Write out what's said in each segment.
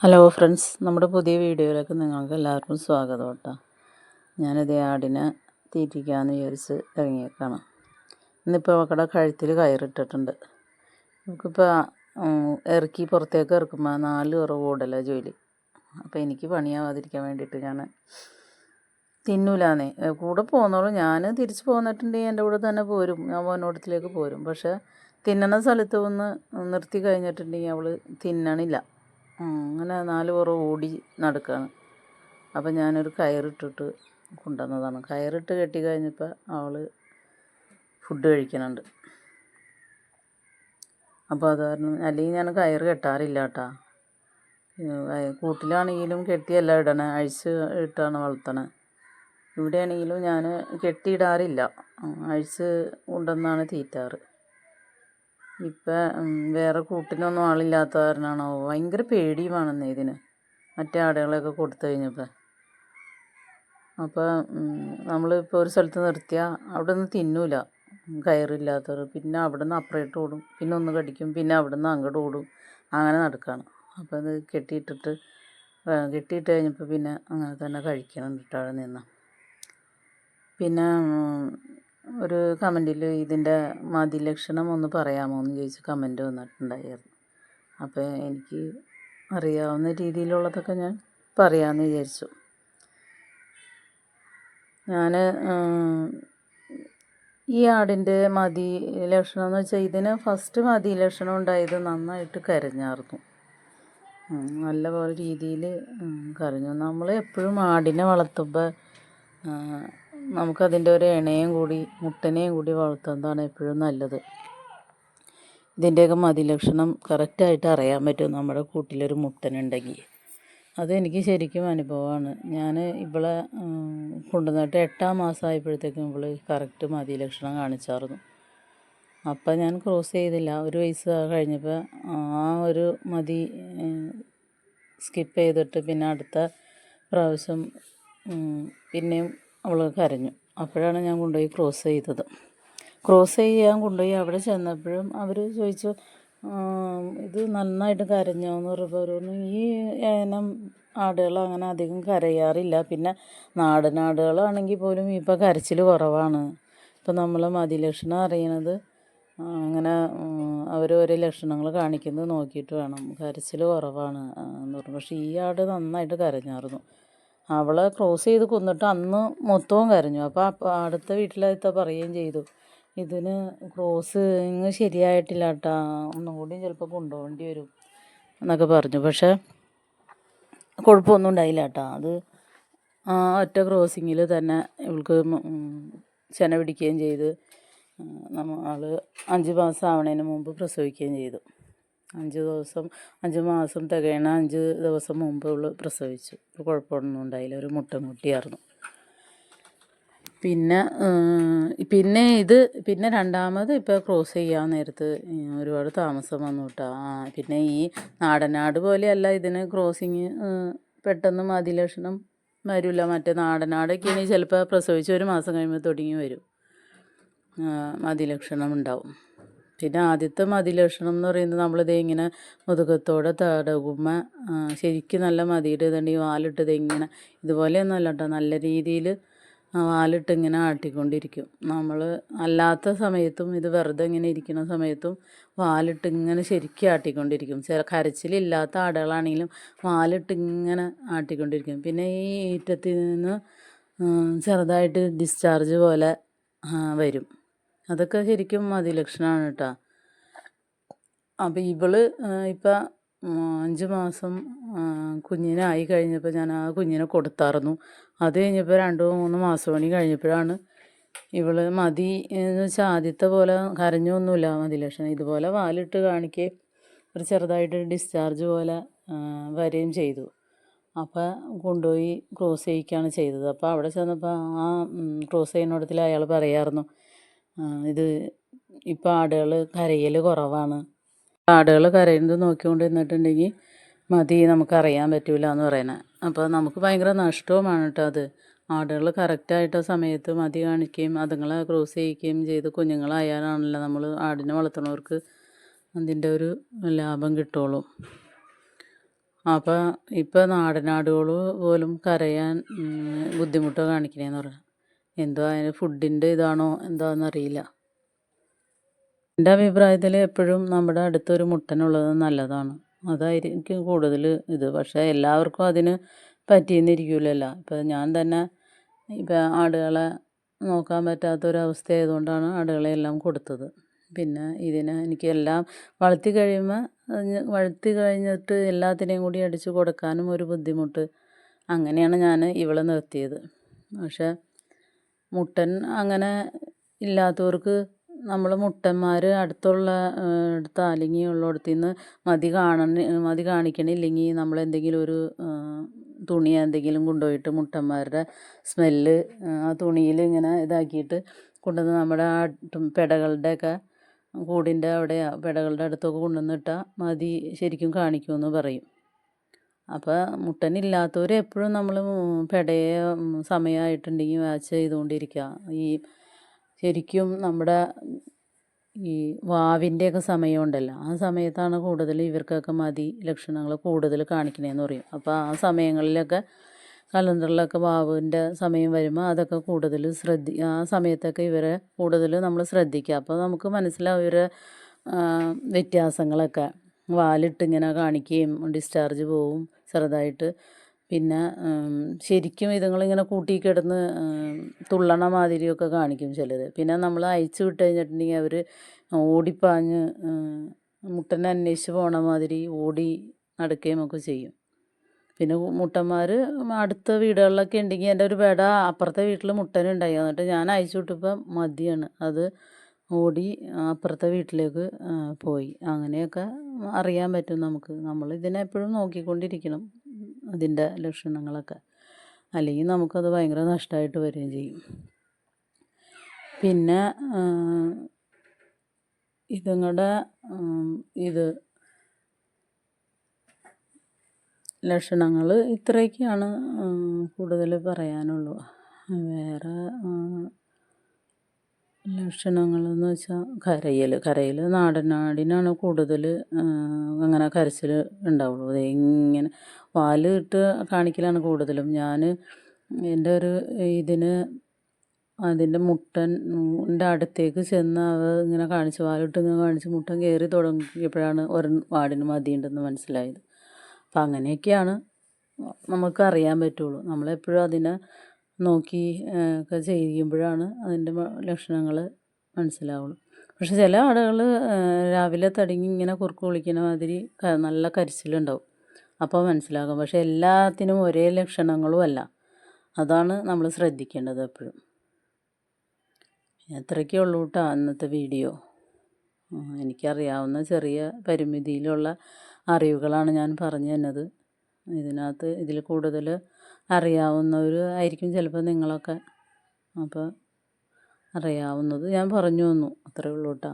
Hello friends നമ്മുടെ പുതിയ വീഡിയോയിലേക്ക് നിങ്ങൾക്ക് എല്ലാവർക്കും സ്വാഗതം കേട്ടോ. ഞാനിത് ആടിനെ തീറ്റിക്കാമെന്ന് വിചാരിച്ച് ഇറങ്ങിയേക്കാണ്. ഇന്നിപ്പോൾ അവക്കടെ കഴുത്തിൽ കയറിട്ടിട്ടുണ്ട്. നമുക്കിപ്പോൾ ഇറക്കി പുറത്തേക്ക് ഇറക്കുമ്പോൾ നാല് കുറവ് ഓടല ജോലി. അപ്പോൾ എനിക്ക് പണിയാവാതിരിക്കാൻ വേണ്ടിയിട്ട് ഞാൻ തിന്നൂലാന്നേ. കൂടെ പോകുന്നോളൂ ഞാൻ തിരിച്ച് പോന്നിട്ടുണ്ടെങ്കിൽ എന്റെ കൂടെ തന്നെ പോരും. ഞാൻ മോനോടത്തിലേക്ക് പോരും. പക്ഷേ തിന്നണ സ്ഥലത്ത് ഒന്ന് നിർത്തി കഴിഞ്ഞിട്ടുണ്ടെങ്കിൽ അവൾ തിന്നണില്ല. അങ്ങനെ നാല് പുറം ഓടി നടക്കുകയാണ് അപ്പം ഞാനൊരു കയറിട്ടിട്ട് കൊണ്ടുവന്നതാണ്. കയറിട്ട് കെട്ടി കഴിഞ്ഞപ്പോൾ അവൾ ഫുഡ് കഴിക്കുന്നുണ്ട്. അപ്പോൾ അത് കാരണം അല്ലെങ്കിൽ ഞാൻ കയറ് കെട്ടാറില്ല കേട്ടോ. കൂട്ടിലാണെങ്കിലും കെട്ടിയല്ല ഇടണേ. അഴിച്ച് ഇട്ടാണ് വളർത്തണേ ഇവിടെയാണെങ്കിലും ഞാൻ കെട്ടിയിടാറില്ല. അഴിച്ച് കൊണ്ടുവന്നാണ് തീറ്റാറ്. ഇപ്പം വേറെ കൂട്ടിനൊന്നും ആളില്ലാത്ത കാരണമാണോ ഭയങ്കര പേടിയുമാണെന്നേ ഇതിന്. മറ്റേ ആടുകളെയൊക്കെ കൊടുത്തു കഴിഞ്ഞപ്പോൾ അപ്പോൾ നമ്മളിപ്പോൾ ഒരു സ്ഥലത്ത് നിർത്തിയാൽ അവിടെ നിന്ന് തിന്നൂല. കയറില്ലാത്തവർ പിന്നെ അവിടെ നിന്ന് അപ്പുറമായിട്ട് ഓടും. പിന്നെ ഒന്ന് കടിക്കും. പിന്നെ അവിടെ നിന്ന് അങ്ങോട്ട് ഓടും. അങ്ങനെ നടക്കുകയാണ് അപ്പോൾ അത് കെട്ടിയിട്ടിട്ട് കെട്ടിയിട്ട് കഴിഞ്ഞപ്പോൾ പിന്നെ അങ്ങനെ തന്നെ കഴിക്കണം കേട്ടോ അവിടെ നിന്ന്. പിന്നെ ഒരു കമന്റിൽ ഇതിന്റെ മതി ലക്ഷണം ഒന്ന് പറയാമോ എന്ന് ചോദിച്ച് കമന്റ് വന്നിട്ടുണ്ടായിരുന്നു. അപ്പോൾ എനിക്ക് അറിയാവുന്ന രീതിയിലുള്ളതൊക്കെ ഞാൻ പറയാമെന്ന് വിചാരിച്ചു. ഞാൻ ഈ ആടിന്റെ മതി ലക്ഷണം എന്ന് വെച്ചാൽ ഇതിന് ഫസ്റ്റ് മതി ലക്ഷണം ഉണ്ടായത് നന്നായിട്ട് കരഞ്ഞായിരുന്നു നല്ല പോലെ രീതിയിൽ കരഞ്ഞു. നമ്മൾ എപ്പോഴും ആടിനെ വളർത്തുമ്പോൾ നമുക്കതിന്റെ ഒരു ഇണയും കൂടി മുട്ടനെയും കൂടി വളർത്തുന്നതാണ് എപ്പോഴും നല്ലത്. ഇതിന്റെയൊക്കെ മതിലക്ഷണം കറക്റ്റായിട്ട് അറിയാൻ പറ്റും നമ്മുടെ കൂട്ടിലൊരു മുട്ടനുണ്ടെങ്കിൽ. അതെനിക്ക് ശരിക്കും അനുഭവമാണ്. ഞാൻ ഇവളെ കൊണ്ടുവന്നിട്ട് എട്ടാം മാസമായപ്പോഴത്തേക്കും ഇവൾ കറക്റ്റ് മതിലക്ഷണം കാണിച്ചായിരുന്നു അപ്പം ഞാൻ ക്രോസ് ചെയ്തില്ല. ഒരു വയസ്സ് കഴിഞ്ഞപ്പോൾ ആ ഒരു മതി സ്കിപ്പ് ചെയ്തിട്ട് പിന്നെ അടുത്ത പ്രാവശ്യം പിന്നെയും അവൾ കരഞ്ഞു. അപ്പോഴാണ് ഞാൻ കൊണ്ടുപോയി ക്രോസ് ചെയ്തത്. ക്രോസ് ചെയ്യാൻ കൊണ്ടുപോയി അവിടെ ചെന്നപ്പോഴും അവർ ചോദിച്ചു ഇത് നന്നായിട്ട് കരഞ്ഞോ? എന്ന് പറഞ്ഞപ്പോൾ പറഞ്ഞു ഈ ഏനം ആടുകൾ അങ്ങനെ അധികം കരയാറില്ല. പിന്നെ നാടൻ ആടുകളാണെങ്കിൽ പോലും ഇപ്പോൾ കരച്ചിൽ കുറവാണ്. ഇപ്പം നമ്മൾ മതിലക്ഷണം അറിയണത് അങ്ങനെ അവരോരോ ലക്ഷണങ്ങൾ കാണിക്കുന്നത് നോക്കിയിട്ട് വേണം. കരച്ചിൽ കുറവാണ് എന്ന് പറഞ്ഞു. പക്ഷേ ഈ ആട് നന്നായിട്ട് കരഞ്ഞായിരുന്നു അവളെ ക്രോസ് ചെയ്ത് കൊന്നിട്ട് അന്ന് മൊത്തവും കരഞ്ഞു. അപ്പോൾ അടുത്ത വീട്ടിലത്തെ പറയുകയും ചെയ്തു ഇതിന് ക്രോസിങ് ശരിയായിട്ടില്ല കേട്ടാ ഒന്നുകൂടിയും ചിലപ്പോൾ കൊണ്ടുപോകേണ്ടി വരും എന്നൊക്കെ പറഞ്ഞു. പക്ഷേ കുഴപ്പമൊന്നും ഉണ്ടായില്ല കേട്ടോ അത് ആ ഒറ്റ ക്രോസിങ്ങിൽ തന്നെ ഇവൾക്ക് ചെന പിടിക്കുകയും ചെയ്ത് നമ്മൾ അഞ്ച് മാസം ആവണതിന് മുമ്പ് പ്രസവിക്കുകയും ചെയ്തു. അഞ്ച് ദിവസം അഞ്ച് മാസം തികയണ അഞ്ച് ദിവസം മുമ്പ് അവൾ പ്രസവിച്ചു. കുഴപ്പമൊന്നും ഉണ്ടായില്ല. ഒരു മുട്ടൻകുട്ടിയായിരുന്നു പിന്നെ പിന്നെ ഇത് പിന്നെ രണ്ടാമത് ഇപ്പോൾ ക്രോസ് ചെയ്യാൻ നേരത്ത് ഒരുപാട് താമസം വന്നു കേട്ടോ പിന്നെ ഈ നാടനാട് പോലെയല്ല ഇതിന് ക്രോസിങ് പെട്ടെന്ന് മതിലക്ഷണം വരില്ല മറ്റേ നാടനാടൊക്കെയാണെങ്കിൽ ചിലപ്പോൾ പ്രസവിച്ച് ഒരു മാസം കഴിയുമ്പോൾ തുടങ്ങി വരും. മതിലക്ഷണം ഉണ്ടാവും. പിന്നെ ആദ്യത്തെ മതിലക്ഷണം എന്ന് പറയുന്നത് നമ്മളിത് ഇങ്ങനെ മുതുകത്തോടെ തടകുമ്പോൾ ശരിക്കും നല്ല മതിയുടെ ഇതുണ്ട്. ഈ വാലിട്ടത് ഇങ്ങനെ ഇതുപോലെയൊന്നുമല്ല കേട്ടോ നല്ല രീതിയിൽ വാലിട്ട് ഇങ്ങനെ ആട്ടിക്കൊണ്ടിരിക്കും. നമ്മൾ അല്ലാത്ത സമയത്തും ഇത് വെറുതെ ഇങ്ങനെ ഇരിക്കുന്ന സമയത്തും വാലിട്ട് ഇങ്ങനെ ശരിക്കും ആട്ടിക്കൊണ്ടിരിക്കും. ചില കരച്ചിലില്ലാത്ത ആടുകളാണെങ്കിലും വാലിട്ട് ഇങ്ങനെ ആട്ടിക്കൊണ്ടിരിക്കും. പിന്നെ ഈ ഈറ്റത്തിൽ നിന്ന് ചെറുതായിട്ട് ഡിസ്ചാർജ് പോലെ വരും. അതൊക്കെ ശരിക്കും അതിലക്ഷണമാണ് കേട്ടോ അപ്പം ഇവൾ ഇപ്പം അഞ്ച് മാസം കുഞ്ഞിനായി കഴിഞ്ഞപ്പോൾ ഞാൻ ആ കുഞ്ഞിനെ കൊടുത്തായിരുന്നു അത് കഴിഞ്ഞപ്പോൾ രണ്ട് മൂന്ന് മാസം പണി കഴിഞ്ഞപ്പോഴാണ് ഇവൾ മതി എന്ന് വെച്ചാൽ ആദ്യത്തെ പോലെ കരഞ്ഞൊന്നുമില്ല മതിലക്ഷണം. ഇതുപോലെ വാലിട്ട് കാണിക്കുകയും ഒരു ചെറുതായിട്ട് ഡിസ്ചാർജ് പോലെ വരികയും ചെയ്തു. അപ്പോൾ കൊണ്ടുപോയി ക്രോസ് ചെയ്യിക്കുകയാണ് ചെയ്തത്. അപ്പോൾ അവിടെ ചെന്നപ്പോൾ ആ ക്രോസ് ചെയ്യുന്നിടത്തിൽ അയാൾ പറയായിരുന്നു ഇത് ഇപ്പോൾ ആടുകൾ കരയൽ കുറവാണ്. ആടുകൾ കരയുന്നത് നോക്കിക്കൊണ്ട് നിന്നിട്ടുണ്ടെങ്കിൽ മതി നമുക്കറിയാൻ പറ്റില്ല എന്ന് പറയുന്നത് അപ്പോൾ നമുക്ക് ഭയങ്കര നഷ്ടവുമാണ് കേട്ടോ അത്. ആടുകൾ കറക്റ്റായിട്ട് സമയത്ത് മതി കാണിക്കുകയും അതുങ്ങളെ ക്രോസ് ചെയ്യിക്കുകയും ചെയ്ത് കുഞ്ഞുങ്ങളായാലാണല്ലോ നമ്മൾ ആടിനെ വളർത്തുന്നവർക്ക് അതിന്റെ ഒരു ലാഭം കിട്ടുള്ളൂ. അപ്പോൾ ഇപ്പോൾ നാടനാടുകൾ പോലും കരയാൻ ബുദ്ധിമുട്ടോ കാണിക്കണേന്ന് പറഞ്ഞു എന്തോ അതിന് ഫുഡിന്റെ ഇതാണോ എന്താണെന്നറിയില്ല എന്റെ അഭിപ്രായത്തിൽ എപ്പോഴും നമ്മുടെ അടുത്തൊരു മുട്ടനുള്ളത് നല്ലതാണ്. അതായിരിക്കും കൂടുതൽ ഇത്. പക്ഷേ എല്ലാവർക്കും അതിന് പറ്റിയെന്നിരിക്കില്ലല്ലോ ഇപ്പം ഞാൻ തന്നെ ഇപ്പം ആടുകളെ നോക്കാൻ പറ്റാത്തൊരവസ്ഥ ആയതുകൊണ്ടാണ് ആടുകളെ എല്ലാം കൊടുത്തത്. പിന്നെ ഇതിന് എനിക്ക് എല്ലാം വളർത്തി കഴിയുമ്പോൾ വളർത്തി കഴിഞ്ഞിട്ട് എല്ലാത്തിനെയും കൂടി അടിച്ച് കൊടുക്കാനും ഒരു ബുദ്ധിമുട്ട് അങ്ങനെയാണ് ഞാൻ ഇവളെ നിർത്തിയത്. പക്ഷേ മുട്ടൻ അങ്ങനെ ഇല്ലാത്തവർക്ക് നമ്മൾ മുട്ടന്മാർ അടുത്തുള്ള അടുത്ത് അല്ലെങ്കിൽ ഉള്ളിടത്തു നിന്ന് മതി കാണണ മതി കാണിക്കണില്ലെങ്കിൽ നമ്മൾ എന്തെങ്കിലും ഒരു തുണി എന്തെങ്കിലും കൊണ്ടുപോയിട്ട് മുട്ടന്മാരുടെ സ്മെല്ല് ആ തുണിയിൽ ഇങ്ങനെ ഇതാക്കിയിട്ട് കൊണ്ടുവന്ന് നമ്മുടെ ആ പെടകളുടെയൊക്കെ കൂടിന്റെ അവിടെ പെടകളുടെ അടുത്തൊക്കെ കൊണ്ടുവന്നിട്ടാൽ മതി ശരിക്കും കാണിക്കുമെന്ന് പറയും. അപ്പോൾ മുട്ടനില്ലാത്തവർ എപ്പോഴും നമ്മൾ പെടയെ സമയമായിട്ടുണ്ടെങ്കിൽ വാച്ച് ചെയ്തുകൊണ്ടിരിക്കുക ഈ ശരിക്കും നമ്മുടെ ഈ വാവിന്റെയൊക്കെ സമയമുണ്ടല്ലോ. ആ സമയത്താണ് കൂടുതൽ ഇവർക്കൊക്കെ മതി ലക്ഷണങ്ങൾ കൂടുതൽ കാണിക്കണേന്ന് പറയും. അപ്പോൾ ആ സമയങ്ങളിലൊക്കെ കലണ്ടറിലൊക്കെ വാവിന്റെ സമയം വരുമ്പോൾ അതൊക്കെ കൂടുതൽ ശ്രദ്ധി ആ സമയത്തൊക്കെ ഇവരെ കൂടുതൽ നമ്മൾ ശ്രദ്ധിക്കുക അപ്പോൾ നമുക്ക് മനസ്സിലാവും ഇവരെ വ്യത്യാസങ്ങളൊക്കെ. വാലിട്ട് ഇങ്ങനെ കാണിക്കുകയും ഡിസ്ചാർജ് പോവും ചെറുതായിട്ട്. പിന്നെ ശരിക്കും ഇതുങ്ങളിങ്ങനെ കൂട്ടി കിടന്ന് തുള്ളണ മാതിരിയൊക്കെ കാണിക്കും ചിലർ പിന്നെ നമ്മൾ അയച്ചു വിട്ട് കഴിഞ്ഞിട്ടുണ്ടെങ്കിൽ അവർ ഓടിപ്പാഞ്ഞ് മുട്ടനെ അന്വേഷിച്ച് പോണ മാതിരി ഓടി നടക്കുകയും ഒക്കെ ചെയ്യും. പിന്നെ മുട്ടന്മാർ അടുത്ത വീടുകളിലൊക്കെ ഉണ്ടെങ്കിൽ എന്റെ ഒരു പെട അപ്പുറത്തെ വീട്ടിൽ മുട്ടനുണ്ടായി. എന്നിട്ട് ഞാൻ അയച്ചു വിട്ടപ്പോൾ മതിയാണ് അത് ഓടി അപ്പുറത്തെ വീട്ടിലേക്ക് പോയി. അങ്ങനെയൊക്കെ അറിയാൻ പറ്റും നമുക്ക്. നമ്മൾ ഇതിനെ എപ്പോഴും നോക്കിക്കൊണ്ടിരിക്കണം അതിന്റെ ലക്ഷണങ്ങളൊക്കെ. അല്ലെങ്കിൽ നമുക്കത് ഭയങ്കര നഷ്ടമായിട്ട് വരികയും ചെയ്യും. പിന്നെ ഇതുങ്ങളുടെ ഇത് ലക്ഷണങ്ങൾ ഇത്രയൊക്കെയാണ് കൂടുതൽ പറയാനുള്ളൂ. വേറെ ലക്ഷണങ്ങളെന്ന് വെച്ചാൽ കരയൽ കരയൽ നാടനാടിനാണ് കൂടുതൽ അങ്ങനെ കരച്ചിൽ ഉണ്ടാവുള്ളൂ. ദേ ഇങ്ങനെ പാൽ ഇട്ട് കാണിക്കലാണ് കൂടുതലും. ഞാൻ എന്റെ ഒരു ഇതിന് അതിന്റെ മുട്ടൻ ന്റെ അടുത്തേക്ക് ചെന്ന് അത് ഇങ്ങനെ കാണിച്ച് പാലിട്ട് ഇങ്ങനെ കാണിച്ച് മുട്ടൻ കയറി തുടങ്ങിയപ്പോഴാണ് ഒരു വാടിന് മതിയുണ്ടെന്ന് മനസ്സിലായത്. അപ്പം അങ്ങനെയൊക്കെയാണ് നമുക്ക് അറിയാൻ പറ്റുള്ളൂ. നമ്മളെപ്പോഴും അതിനെ നോക്കി ഒക്കെ ചെയ്യുമ്പോഴാണ് അതിന്റെ ലക്ഷണങ്ങൾ മനസ്സിലാവുള്ളൂ. പക്ഷെ ചില ആടുകൾ രാവിലെ തടങ്ങി ഇങ്ങനെ കുറുക്ക് വിളിക്കുന്ന മാതിരി നല്ല കരച്ചിലുണ്ടാവും. അപ്പോൾ മനസ്സിലാകും. പക്ഷെ എല്ലാത്തിനും ഒരേ ലക്ഷണങ്ങളും അല്ല. അതാണ് നമ്മൾ ശ്രദ്ധിക്കേണ്ടത് എപ്പോഴും. അത്രയ്ക്കേ ഉള്ളൂ കേട്ടോ അന്നത്തെ വീഡിയോ. എനിക്കറിയാവുന്ന ചെറിയ പരിമിതിയിലുള്ള അറിവുകളാണ് ഞാൻ പറഞ്ഞു തന്നത്. ഇതിനകത്ത് ഇതിൽ കൂടുതൽ അറിയാവുന്നവർ ആയിരിക്കും ചിലപ്പോൾ നിങ്ങളൊക്കെ. അപ്പോൾ അറിയാവുന്നത് ഞാൻ പറഞ്ഞു തന്നു അത്രേ ഉള്ളൂ കേട്ടോ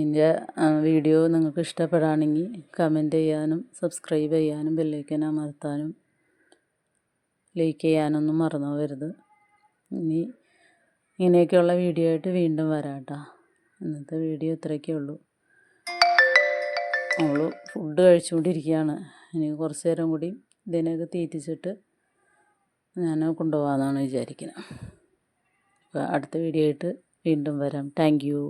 എന്റെ വീഡിയോ നിങ്ങൾക്ക് ഇഷ്ടപ്പെടുകയാണെങ്കിൽ കമന്റ് ചെയ്യാനും സബ്സ്ക്രൈബ് ചെയ്യാനും ബെല്ലൈക്കൻ അമർത്താനും ലൈക്ക് ചെയ്യാനൊന്നും മറന്നു ഇനി ഇങ്ങനെയൊക്കെയുള്ള വീഡിയോ ആയിട്ട് വീണ്ടും വരാം കേട്ടോ ഇന്നത്തെ വീഡിയോ ഇത്രയൊക്കെ ഉള്ളൂ. അവൾ ഫുഡ് കഴിച്ചുകൊണ്ടിരിക്കുകയാണ്. ഇനി കുറച്ച് നേരം കൂടി ഇതിനെയൊക്കെ തീറ്റിച്ചിട്ട് ഞാൻ കൊണ്ടുപോകാമെന്നാണ് വിചാരിക്കുന്നത്. അപ്പോൾ അടുത്ത വീഡിയോ ആയിട്ട് വീണ്ടും വരാം. Thank you.